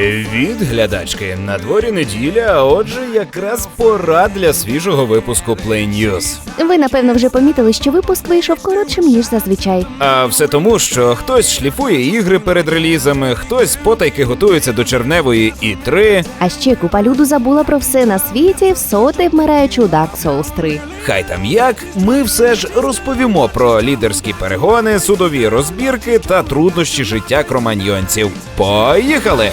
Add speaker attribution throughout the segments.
Speaker 1: Привіт, глядачки! На дворі неділя, а отже, якраз пора для свіжого випуску Play News.
Speaker 2: Ви напевно вже помітили, що випуск вийшов коротшим ніж зазвичай.
Speaker 1: А все тому, що хтось шліфує ігри перед релізами, хтось потайки готується до червневої і 3
Speaker 2: А ще купа люду забула про все на світі, в соти вмираючи у Dark Souls 3.
Speaker 1: Хай там як, ми все ж розповімо про лідерські перегони, судові розбірки та труднощі життя кроманьйонців. Поїхали!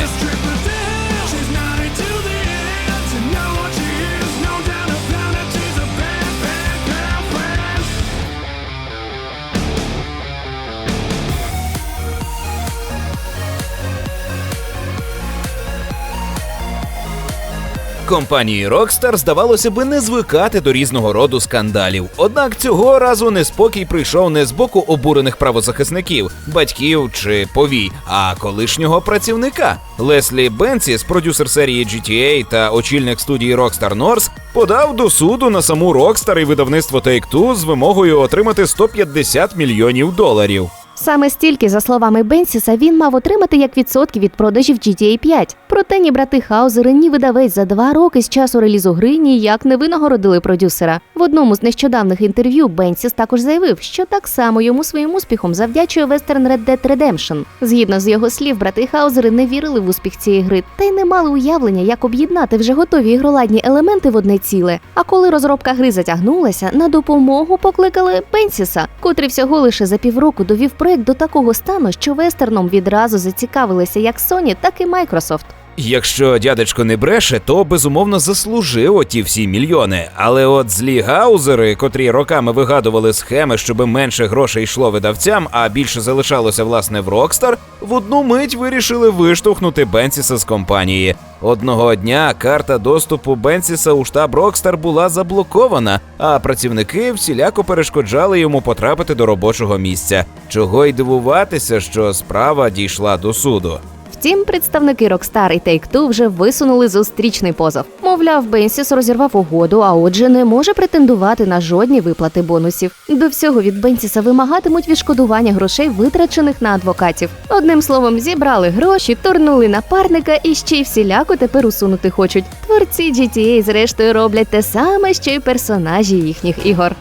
Speaker 1: Компанії Rockstar, здавалося би, не звикати до різного роду скандалів. Однак цього разу неспокій прийшов не з боку обурених правозахисників, батьків чи повій, а колишнього працівника. Леслі Бенсіс, продюсер серії GTA та очільник студії Rockstar North, подав до суду на саму Rockstar і видавництво Take-Two з вимогою отримати 150 мільйонів доларів.
Speaker 2: Саме стільки, за словами Бенсіса, він мав отримати як відсотки від продажів GTA 5. Проте ні брати Хаузери, ні видавець за два роки з часу релізу гри ніяк не винагородили продюсера. В одному з нещодавних інтерв'ю Бенсіс також заявив, що так само йому своїм успіхом завдячує Western Red Dead Redemption. Згідно з його слів, брати Хаузери не вірили в успіх цієї гри та й не мали уявлення, як об'єднати вже готові ігроладні елементи в одне ціле. А коли розробка гри затягнулася, на допомогу покликали Бенсіса, котрий всього лише за півроку довів проект до такого стану, що вестерном відразу зацікавилися як Sony, так і Microsoft.
Speaker 1: Якщо дядечко не бреше, то безумовно заслужив оті всі мільйони. Але от злі гаузери, котрі роками вигадували схеми, щоб менше грошей йшло видавцям, а більше залишалося власне в Rockstar, в одну мить вирішили виштовхнути Бенсіса з компанії. Одного дня карта доступу Бенсіса у штаб Rockstar була заблокована, а працівники всіляко перешкоджали йому потрапити до робочого місця. Чого й дивуватися, що справа дійшла до суду.
Speaker 2: Втім, представники Rockstar і Take-Two вже висунули зустрічний позов. Мовляв, Бенсіс розірвав угоду, а отже, не може претендувати на жодні виплати бонусів. До всього від Бенсіса вимагатимуть відшкодування грошей, витрачених на адвокатів. Одним словом, зібрали гроші, турнули напарника і ще й всіляко тепер усунути хочуть. Творці GTA, зрештою, роблять те саме, що й персонажі їхніх ігор.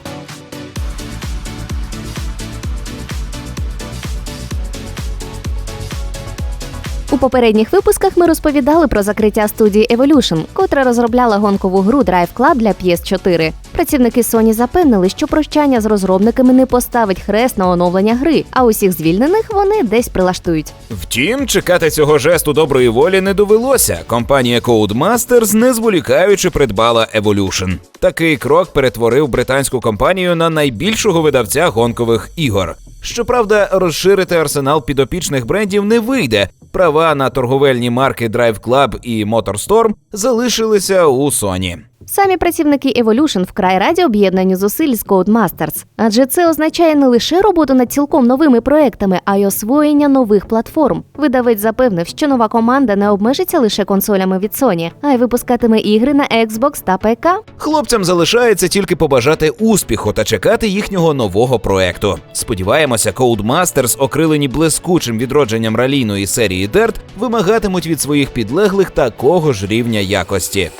Speaker 2: У попередніх випусках ми розповідали про закриття студії Evolution, котра розробляла гонкову гру Drive Club для PS4. Працівники Sony запевнили, що прощання з розробниками не поставить хрест на оновлення гри, а усіх звільнених вони десь прилаштують.
Speaker 1: Втім, чекати цього жесту доброї волі не довелося. Компанія Codemasters, не зволікаючи, придбала Evolution. Такий крок перетворив британську компанію на найбільшого видавця гонкових ігор. Щоправда, розширити арсенал підопічних брендів не вийде. Права на торговельні марки Drive Club і MotorStorm залишилися у Sony.
Speaker 2: Самі працівники Evolution вкрай раді об'єднанню зусиль з Codemasters, адже це означає не лише роботу над цілком новими проектами, а й освоєння нових платформ. Видавець запевнив, що нова команда не обмежиться лише консолями від Sony, а й випускатиме ігри на Xbox та ПК.
Speaker 1: Хлопцям залишається тільки побажати успіху та чекати їхнього нового проекту. Сподіваємося, Codemasters, окрилені блискучим відродженням ралійної серії Dirt, вимагатимуть від своїх підлеглих такого ж рівня якості.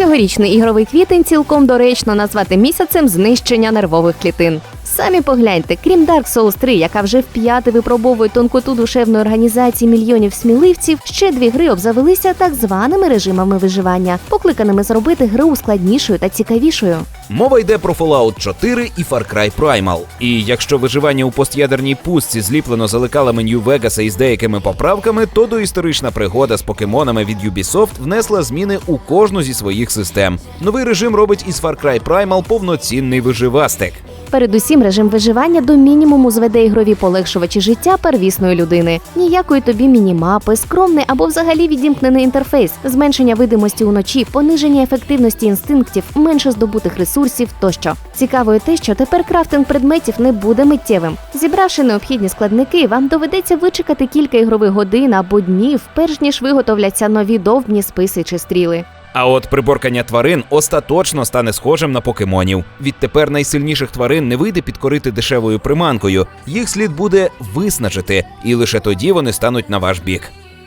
Speaker 2: Цьогорічний ігровий квітень цілком доречно назвати місяцем знищення нервових клітин. Самі погляньте, крім Dark Souls 3, яка вже вп'яте випробовує тонкоту душевної організації мільйонів сміливців, ще дві гри обзавелися так званими режимами виживання, покликаними зробити гру складнішою та цікавішою.
Speaker 1: Мова йде про Fallout 4 і Far Cry Primal. І якщо виживання у постядерній пустці зліплено за лекалами Нью-Вегаса із деякими поправками, то доісторична пригода з покемонами від Ubisoft внесла зміни у кожну зі своїх систем. Новий режим робить із Far Cry Primal повноцінний виживастик.
Speaker 2: Передусім, режим виживання до мінімуму зведе ігрові полегшувачі життя первісної людини. Ніякої тобі мінімапи, скромний або взагалі відімкнений інтерфейс, зменшення видимості уночі, пониження ефективності інстинктів, менше здобутих ресурсів тощо. Цікаво те, що тепер крафтинг предметів не буде миттєвим. Зібравши необхідні складники, вам доведеться вичекати кілька ігрових годин або днів, перш ніж виготовляться нові довбні списи чи стріли.
Speaker 1: А от приборкання тварин остаточно стане схожим на покемонів. Відтепер найсильніших тварин не вийде підкорити дешевою приманкою. Їх слід буде виснажити, і лише тоді вони стануть на ваш бік.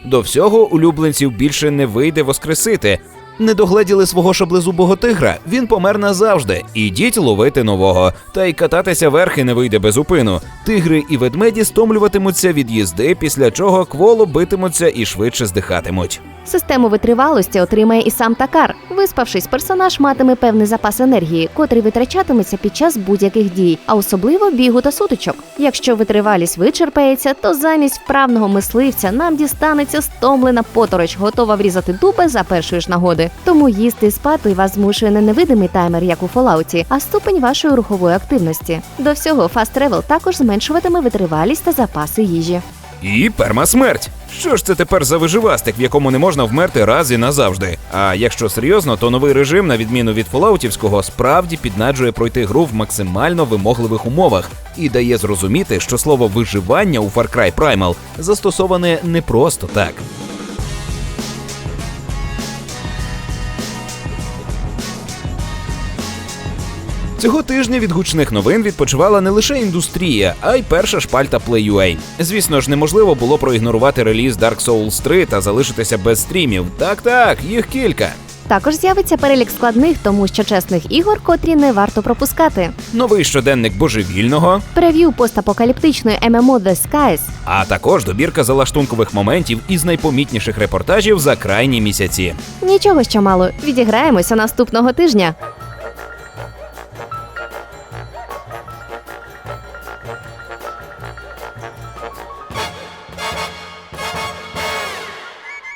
Speaker 1: До всього улюбленців більше не вийде воскресити. Не догледіли свого шаблезубого тигра, він помер назавжди. Ідіть ловити нового. Та й кататися верхи не вийде без упину. Тигри і ведмеді стомлюватимуться від їзди, після чого кволо битимуться і швидше здихатимуть.
Speaker 2: Систему витривалості отримає і сам Такар. Виспавшись, персонаж матиме певний запас енергії, котрий витрачатиметься під час будь-яких дій, а особливо бігу та сутичок. Якщо витривалість вичерпається, то замість вправного мисливця нам дістанеться стомлена потороч, готова врізати дупи за першої ж нагоди. Тому їсти спати вас змушує не невидимий таймер, як у Фоллауті, а ступень вашої рухової активності. До всього Fast Travel також зменшуватиме витривалість та запаси їжі.
Speaker 1: І пермасмерть. Що ж це тепер за виживастик, в якому не можна вмерти раз і назавжди? А якщо серйозно, то новий режим, на відміну від фолаутівського, справді піднаджує пройти гру в максимально вимогливих умовах і дає зрозуміти, що слово виживання у Far Cry Primal застосоване не просто так. Цього тижня від гучних новин відпочивала не лише індустрія, а й перша шпальта Play.ua. Звісно ж, неможливо було проігнорувати реліз Dark Souls 3 та залишитися без стрімів. Так, так, їх кілька.
Speaker 2: Також з'явиться перелік складних, тому що чесних ігор, котрі не варто пропускати.
Speaker 1: Новий щоденник божевільного,
Speaker 2: Прев'ю постапокаліптичної MMO The Skies,
Speaker 1: а також добірка залаштункових моментів із найпомітніших репортажів за крайні місяці.
Speaker 2: Нічого що мало. Відіграємося наступного тижня.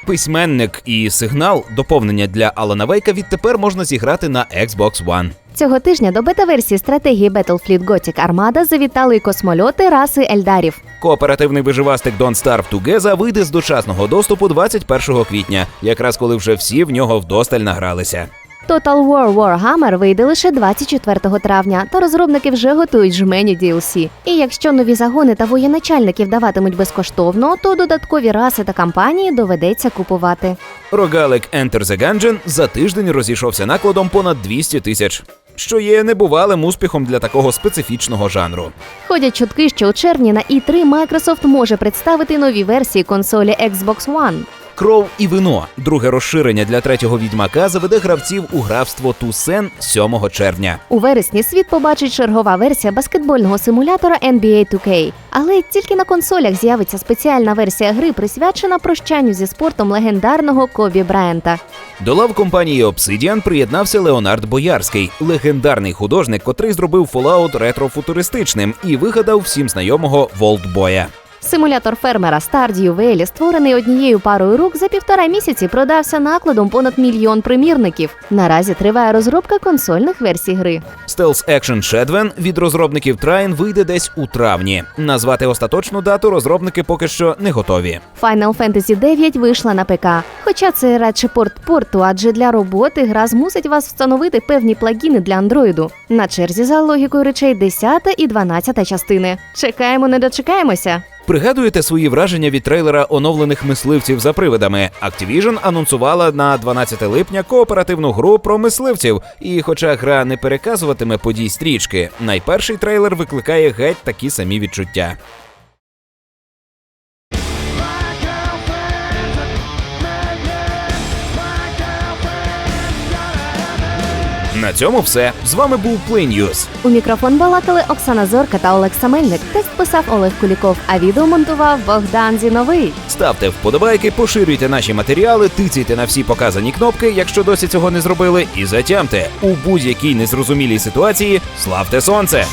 Speaker 1: Письменник і сигнал доповнення для Алана Вейка відтепер можна зіграти на Xbox One.
Speaker 2: Цього тижня до бета-версії стратегії Battlefleet Gothic Armada завітали й космольоти раси Ельдарів.
Speaker 1: Кооперативний виживастик Don't Starve Together вийде з дочасного доступу 21 квітня, якраз коли вже всі в нього вдосталь награлися.
Speaker 2: Total War Warhammer вийде лише 24 травня, та розробники вже готують жмені DLC. І якщо нові загони та воєначальників даватимуть безкоштовно, то додаткові раси та кампанії доведеться купувати.
Speaker 1: Рогалик Enter the Gungeon за тиждень розійшовся накладом понад 200 тисяч, що є небувалим успіхом для такого специфічного жанру.
Speaker 2: Ходять чутки, що у червні на E3 Microsoft може представити нові версії консолі Xbox One.
Speaker 1: Кров і вино. Друге розширення для третього відьмака заведе гравців у графство Тусен 7 червня.
Speaker 2: У вересні світ побачить чергова версія баскетбольного симулятора NBA 2K. Але тільки на консолях з'явиться спеціальна версія гри, присвячена прощанню зі спортом легендарного Кобі Брайанта.
Speaker 1: До лав компанії Obsidian приєднався Леонард Боярський, легендарний художник, котрий зробив Fallout ретро-футуристичним і вигадав всім знайомого Волтбоя.
Speaker 2: Симулятор фермера Stardew Valley, створений однією парою рук, за півтора місяці продався накладом понад мільйон примірників. Наразі триває розробка консольних версій гри.
Speaker 1: Stealth Action Shadwen від розробників Trine вийде десь у травні. Назвати остаточну дату розробники поки що не готові.
Speaker 2: Final Fantasy 9 вийшла на ПК. Хоча це радше порт порту, адже для роботи гра змусить вас встановити певні плагіни для андроїду. На черзі за логікою речей 10 і 12 частини. Чекаємо, не дочекаємося.
Speaker 1: Пригадуєте свої враження від трейлера оновлених мисливців за привидами? Activision анонсувала на 12 липня кооперативну гру про мисливців. І хоча гра не переказуватиме подій стрічки, найперший трейлер викликає геть такі самі відчуття. На цьому все. З вами був Play News.
Speaker 2: У мікрофон балакали Оксана Зорка та Олекса Мельник. Текст писав Олег Куліков, а відео монтував Богдан Зіновий.
Speaker 1: Ставте вподобайки, поширюйте наші матеріали, тицяйте на всі показані кнопки, якщо досі цього не зробили, і затямте у будь-якій незрозумілій ситуації. Славте сонце!